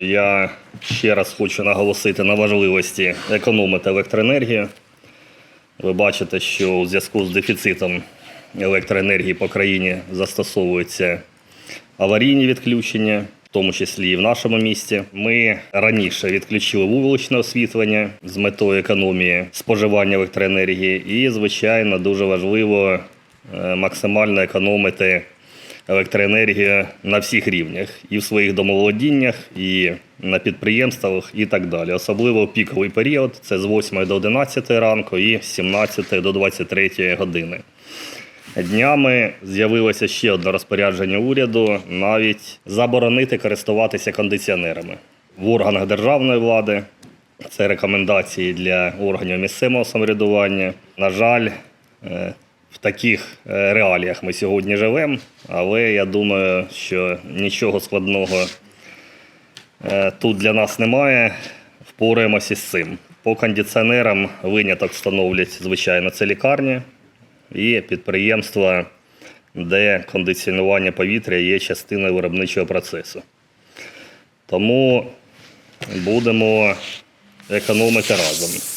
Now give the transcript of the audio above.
Я ще раз хочу наголосити на важливості економити електроенергію. Ви бачите, що у зв'язку з дефіцитом електроенергії по країні застосовуються аварійні відключення, в тому числі і в нашому місті. Ми раніше відключили вуличне освітлення з метою економії споживання електроенергії, і, звичайно, дуже важливо е, максимально економити електроенергію на всіх рівнях і в своїх домоволодіннях, і на підприємствах, і так далі. Особливо піковий період це з 8 до 11 ранку і з 17 до 23 години. Днями з'явилося ще одне розпорядження уряду навіть заборонити користуватися кондиціонерами в органах державної влади. Це рекомендації для органів місцевого самоврядування. На жаль, е, в таких е, реаліях ми сьогодні живемо, але я думаю, що нічого складного е, тут для нас немає. Впораємося з цим. По кондиціонерам виняток встановлять, звичайно, це лікарні і підприємства, де кондиціонування повітря є частиною виробничого процесу. Тому будемо економити разом.